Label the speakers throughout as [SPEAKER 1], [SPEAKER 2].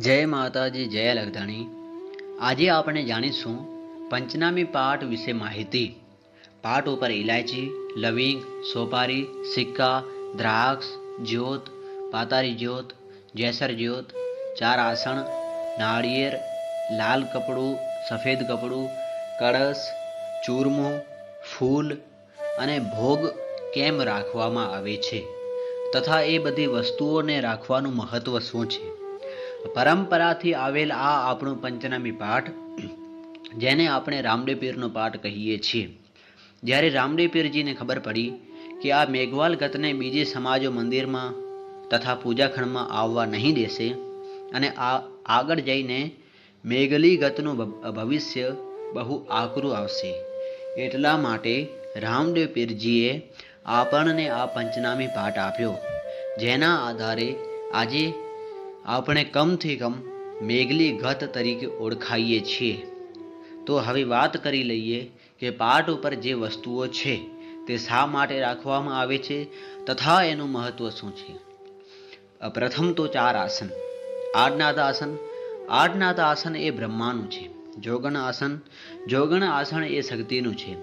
[SPEAKER 1] જય માતાજી, જય લગધાણી. આજે આપણે જાણીશું પંચનામી પાઠ વિશે માહિતી. પાઠ ઉપર ઇલાયચી લવિંગ, સોપારી, સિક્કા, દ્રાક્ષ, જ્યોત, પાતારી જ્યોત, જેસર જ્યોત, ચાર આસણ, નાળિયેર, લાલ કપડું, સફેદ કપડું, કળશ, ચૂરમું, ફૂલ અને ભોગ કેમ રાખવામાં આવે છે? તથા એ બધી વસ્તુઓને રાખવાનું મહત્ત્વ શું છે? પરંપરાથી આવેલ આ આપણું પંચનામી પાઠ, જેને આપણે રામદેવ પીરનો પાઠ કહીએ છીએ. જ્યારે રામદેવ પીરજીને ખબર પડી કે આ મેઘવાલ ગતને બીજે સમાજો મંદિરમાં તથા પૂજાખંડમાં આવવા નહીં દેશે અને આ આગળ જઈને મેઘલી ગતનું ભવિષ્ય બહુ આકરું આવશે. એટલા માટે રામદેવ પીરજીએ આપણને આ પંચનામી પાઠ આપ્યો, જેના આધારે આજે આપણે કમથી કમ મેઘલી ગત તરીકે ઓળખાઈએ છીએ. તો હવે વાત કરી લઈએ કે પાઠ ઉપર જે વસ્તુઓ છે, તે શા માટે રાખવામાં આવે છે, તથા એનું મહત્વ શું છે? પ્રથમ તો ચાર આસન. આડનાથ આસન. આડનાથ આસન એ બ્રહ્માનું છે. જોગણ આસન. જોગણ આસન એ શક્તિનું છે.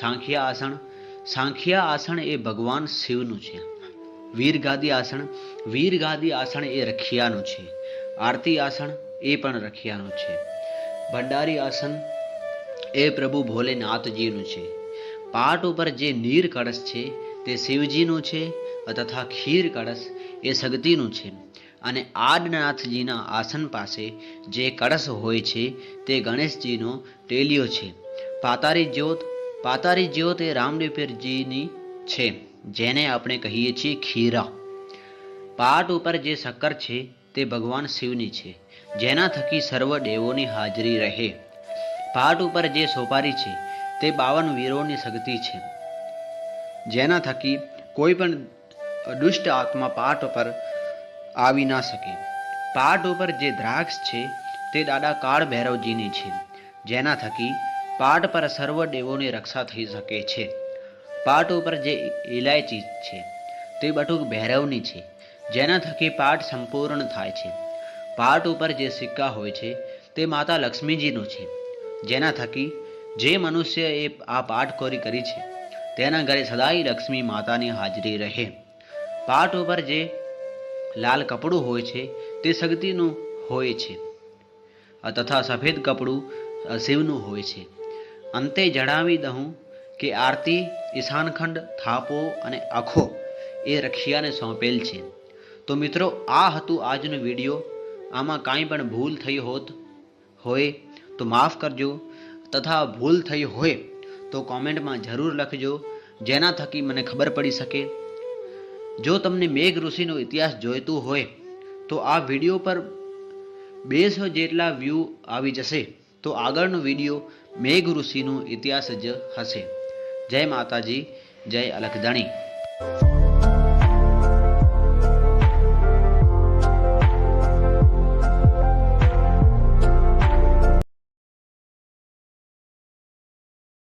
[SPEAKER 1] સાંખ્ય આસન. સાંખ્ય આસન એ ભગવાન શિવનું છે. વીરગાદી આસન વીરગાદી આસન એ રખિયાનું છે. આરતી આસન એ પણ રખિયાનું છે. ભંડારી આસન એ પ્રભુ ભોલેનાથજીનું છે. પાટ ઉપર જે નીર કળશ છે, તે શિવજીનું છે તથા ખીર કળશ એ સગતીનું છે. અને આડનાથજીના આસન પાસે જે કળશ હોય છે, તે ગણેશજીનો ટેલિયો છે. પાતારી જ્યોત પાતારી જ્યોત એ રામદેવપીરજીની છે. જેને આપણે કહીએ છીએ ખીરા. પાટ ઉપર જે શક્કર છે, તે ભગવાન શિવની છે, જેના થકી સર્વ દેવોની હાજરી રહે. પાટ ઉપર જે સોપારી છે, તે બાવન વીરોની શક્તિ છે. જેના થકી કોઈ પણ દુષ્ટ આત્મા પાટ ઉપર આવી ના શકે. પાટ ઉપર જે દ્રાક્ષ છે, તે દાદા કાળ ભૈરવજીની છે, જેના થકી પાટ પર સર્વ દેવોની રક્ષા થઈ શકે છે. પાટ ઉપર જે ઇલાયચી છે, તે બટુક ભૈરવની છે, જેના થકી પાઠ સંપૂર્ણ થાય છે. પાઠ ઉપર જે સિક્કા હોય છે, તે માતા લક્ષ્મીજીનું છે, જેના થકી જે મનુષ્ય એ આ પાઠખોરી કરી છે, તેના ઘરે સદાય લક્ષ્મી માતાની હાજરી રહે. પાઠ ઉપર જે લાલ કપડું હોય છે, તે શક્તિનું હોય છે, તથા સફેદ કપડું શિવનું હોય છે. અંતે જણાવી દઉં કે આરતી, ઈશાનખંડ, થાપો અને આખો એ રખિયાને સોંપેલ છે. તો મિત્રો, આ હતું આજનો વીડિયો. આમાં કાંઈ પણ ભૂલ થઈ હોત, હોય, તો માફ કરજો. તથા ભૂલ થઈ હોય, તો કોમેન્ટમાં જરૂર લખજો. જેના થકી મને ખબર પડી શકે. જો તમને મેઘ ઋષિનો ઇતિહાસ જોઈતું હોય, તો આ વીડિયો પર બેસો જેટલા વ્યૂ આવી જશે, તો આગળનો વીડિયો મેઘ ઋષિનો ઇતિહાસ જ હશે. જય માતાજી જય અલખધણી